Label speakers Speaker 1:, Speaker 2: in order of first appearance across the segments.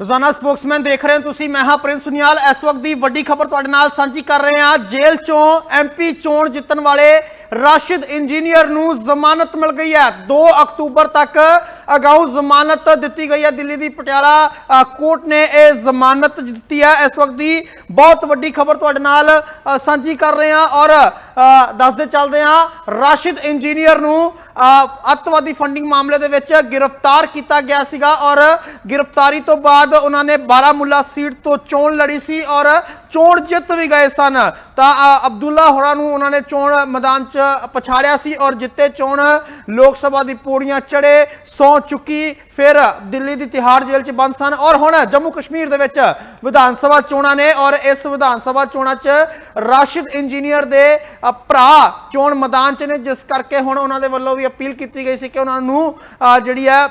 Speaker 1: ਰੋਜ਼ਾਨਾ ਸਪੋਕਸਮੈਨ ਦੇਖ ਰਹੇ ਹੋ ਤੁਸੀਂ, ਮੈਂ ਹਾਂ ਪ੍ਰਿੰਸ ਸੁਨਿਆਲ। ਇਸ ਵਕਤ ਦੀ ਵੱਡੀ ਖਬਰ ਤੁਹਾਡੇ ਨਾਲ ਸਾਂਝੀ ਕਰ ਰਹੇ ਹਾਂ। ਜੇਲ੍ਹ ਚੋਂ ਐਮਪੀ ਚੋਣ ਜਿੱਤਣ ਵਾਲੇ ਰਾਸ਼ਿਦ ਇੰਜੀਨੀਅਰ ਨੂੰ ਜ਼ਮਾਨਤ ਮਿਲ ਗਈ ਹੈ। 2 ਅਕਤੂਬਰ ਤੱਕ ਅਗਾਊ ਜ਼ਮਾਨਤ ਦਿੱਤੀ ਗਈ ਹੈ। ਦਿੱਲੀ ਦੀ ਪਟਿਆਲਾ ਕੋਰਟ ਨੇ ਇਹ ਜ਼ਮਾਨਤ ਦਿੱਤੀ ਹੈ। ਇਸ ਵਕਤ ਦੀ ਬਹੁਤ ਵੱਡੀ ਖਬਰ ਤੁਹਾਡੇ ਨਾਲ ਸਾਂਝੀ ਕਰ ਰਹੇ ਹਾਂ ਔਰ ਦੱਸਦੇ ਚੱਲਦੇ ਹਾਂ ਰਾਸ਼ਿਦ ਇੰਜੀਨੀਅਰ ਨੂੰ ਅੱਤਵਾਦੀ ਫੰਡਿੰਗ ਮਾਮਲੇ ਦੇ ਵਿੱਚ ਗ੍ਰਿਫਤਾਰ ਕੀਤਾ ਗਿਆ ਸੀਗਾ ਔਰ ਗ੍ਰਿਫਤਾਰੀ ਤੋਂ ਬਾਅਦ ਉਹਨਾਂ ਨੇ ਬਾਰਾਮੁੱਲਾ ਸੀਟ ਤੋਂ ਚੋਣ ਲੜੀ ਸੀ ਔਰ ਚੋਣ ਜਿੱਤ ਵੀ ਗਏ ਸਨ। ਤਾਂ ਅ, ਅਬਦੁੱਲਾ ਹੋਰਾਂ ਨੂੰ ਉਹਨਾਂ ਨੇ ਚੋਣ ਮੈਦਾਨ 'ਚ ਪਛਾੜਿਆ ਸੀ ਔਰ ਜਿੱਤੇ ਚੋਣ ਲੋਕ ਸਭਾ ਦੀ ਪੌੜੀਆਂ ਚੜੇ ਸੌ ਚੁੱਕੀ ਫਿਰ ਦਿੱਲੀ ਦੀ ਤਿਹਾੜ ਜੇਲ੍ਹ 'ਚ ਬੰਦ ਸਨ ਔਰ ਹੁਣ ਜੰਮੂ ਕਸ਼ਮੀਰ ਦੇ ਵਿੱਚ ਵਿਧਾਨ ਸਭਾ ਚੋਣਾਂ ਨੇ ਔਰ ਇਸ ਵਿਧਾਨ ਸਭਾ ਚੋਣਾਂ 'ਚ ਰਾਸ਼ਿਦ ਇੰਜੀਨੀਅਰ ਦੇ ਭਰਾ ਚੋਣ ਮੈਦਾਨ 'ਚ ਨੇ, ਜਿਸ ਕਰਕੇ ਹੁਣ ਉਹਨਾਂ ਦੇ ਵੱਲੋਂ ਵੀ ਅਪੀਲ ਕੀਤੀ ਗਈ ਸੀ ਕਿ ਉਹਨਾਂ ਨੂੰ ਜਿਹੜੀ ਹੈ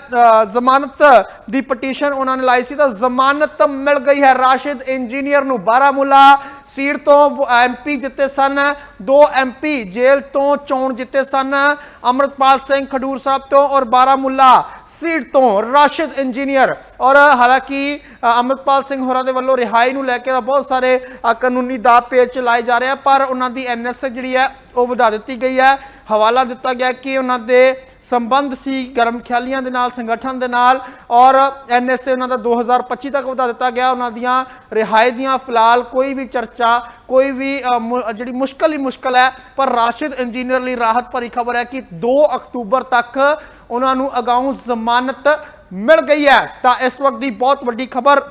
Speaker 1: ਜ਼ਮਾਨਤ ਦੀ ਪਟੀਸ਼ਨ ਉਹਨਾਂ ਨੇ ਲਾਈ ਸੀ, ਤਾਂ ਜ਼ਮਾਨਤ ਮਿਲ ਗਈ ਹੈ। ਰਾਸ਼ਿਦ ਇੰਜੀਨੀਅਰ ਨੂੰ ਬਾਰਾਮੂਲਾ, ਸੀਟ ਤੋਂ ਐਮਪੀ ਜਿੱਤੇ ਸਨ, ਦੋ ਐਮਪੀ ਜੇਲ੍ਹ ਤੋਂ ਚੋਣ ਜਿੱਤੇ ਸਨ, ਅਮਰਤਪਾਲ ਸਿੰਘ ਖਡੂਰ ਸਾਹਿਬ ਤੋਂ ਔਰ ਬਾਰਾਮੂਲਾ ਸੀਟ ਤੋਂ ਰਾਸ਼ਿਦ ਇੰਜੀਨੀਅਰ। ਔਰ ਹਾਲਾਂਕਿ ਅ, ਅਮਰਪਾਲ ਸਿੰਘ ਹੋਰਾਂ ਦੇ ਵੱਲੋਂ ਰਿਹਾਈ ਨੂੰ ਲੈ ਕੇ ਤਾਂ ਬਹੁਤ ਸਾਰੇ ਕਾਨੂੰਨੀ ਦਾਅ ਪੇਚ ਚਲਾਏ ਜਾ ਰਹੇ ਆ ਪਰ ਉਹਨਾਂ ਦੀ ਐਨਐਸਏ ਜਿਹੜੀ ਹੈ ਉਹ ਵਧਾ ਦਿੱਤੀ ਗਈ ਹੈ। ਹਵਾਲਾ ਦਿੱਤਾ ਗਿਆ ਕਿ ਉਹਨਾਂ ਦੇ ਸੰਬੰਧ ਸੀ ਗਰਮ ਖਿਆਲੀਆਂ ਦੇ ਨਾਲ ਸੰਗਠਨ ਦੇ ਨਾਲ ਔਰ ਐਨਐਸਏ ਉਹਨਾਂ ਦਾ 2025 ਤੱਕ ਵਧਾ ਦਿੱਤਾ ਗਿਆ। ਉਹਨਾਂ ਦੀਆਂ ਰਿਹਾਈ ਦੀਆਂ ਫਿਲਹਾਲ ਕੋਈ ਵੀ ਚਰਚਾ ਕੋਈ ਵੀ ਮੁ- ਜਿਹੜੀ ਮੁਸ਼ਕਲ ਹੀ ਮੁਸ਼ਕਲ ਹੈ ਪਰ ਰਾਸ਼ਿਦ ਇੰਜੀਨੀਅਰ ਲਈ ਰਾਹਤ ਭਰੀ ਖਬਰ ਹੈ ਕਿ 2 ਅਕਤੂਬਰ ਤੱਕ ਉਹਨਾਂ ਨੂੰ ਅਗਾਊਂ ਜ਼ਮਾਨਤ ਮਿਲ ਗਈ ਹੈ। ਤਾਂ ਇਸ ਵਕਤ ਦੀ ਬਹੁਤ ਵੱਡੀ ਖਬਰ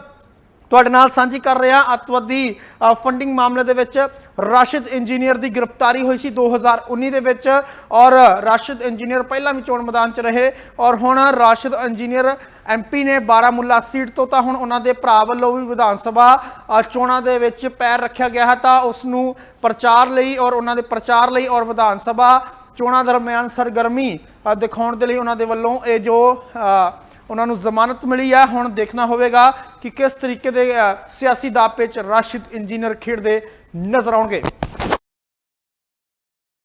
Speaker 1: ਤੁਹਾਡੇ ਨਾਲ ਸਾਂਝੀ ਕਰ ਰਿਹਾ ਅੱਤਵਾਦੀ ਫੰਡਿੰਗ ਮਾਮਲੇ ਦੇ ਵਿੱਚ ਰਾਸ਼ਿਦ ਇੰਜੀਨੀਅਰ ਦੀ ਗ੍ਰਿਫਤਾਰੀ ਹੋਈ ਸੀ 2019 ਦੇ ਵਿੱਚ ਔਰ ਰਾਸ਼ਿਦ ਇੰਜੀਨੀਅਰ ਪਹਿਲਾਂ ਵੀ ਚੋਣ ਮੈਦਾਨ 'ਚ ਰਹੇ ਔਰ ਹੁਣ ਰਾਸ਼ਿਦ ਇੰਜੀਨੀਅਰ ਐਮਪੀ ਨੇ ਬਾਰਾਮੁੱਲਾ ਸੀਟ ਤੋਂ ਤਾਂ ਹੁਣ ਉਹਨਾਂ ਦੇ ਭਰਾ ਵੱਲੋਂ ਵੀ ਵਿਧਾਨ ਸਭਾ ਚੋਣਾਂ ਦੇ ਵਿੱਚ ਪੈਰ ਰੱਖਿਆ ਗਿਆ ਹੈ। ਤਾਂ ਉਸ ਨੂੰ ਪ੍ਰਚਾਰ ਲਈ ਔਰ ਉਹਨਾਂ ਦੇ ਪ੍ਰਚਾਰ ਲਈ ਔਰ ਵਿਧਾਨ ਸਭਾ ਚੋਣਾਂ ਦਰਮਿਆਨ ਸਰਗਰਮੀ ਦਿਖਾਉਣ ਦੇ ਲਈ ਉਹਨਾਂ ਦੇ ਵੱਲੋਂ ਇਹ ਜੋ ਉਹਨਾਂ ਨੂੰ ਜ਼ਮਾਨਤ ਮਿਲੀ ਹੈ ਹੁਣ ਦੇਖਣਾ ਹੋਵੇਗਾ ਕਿ ਕਿਸ ਤਰੀਕੇ ਦੇ ਸਿਆਸੀ ਦਾਪੇ 'ਚ ਰਾਸ਼ਿਦ ਇੰਜੀਨੀਅਰ ਖੇਡਦੇ ਨਜ਼ਰ ਆਉਣਗੇ।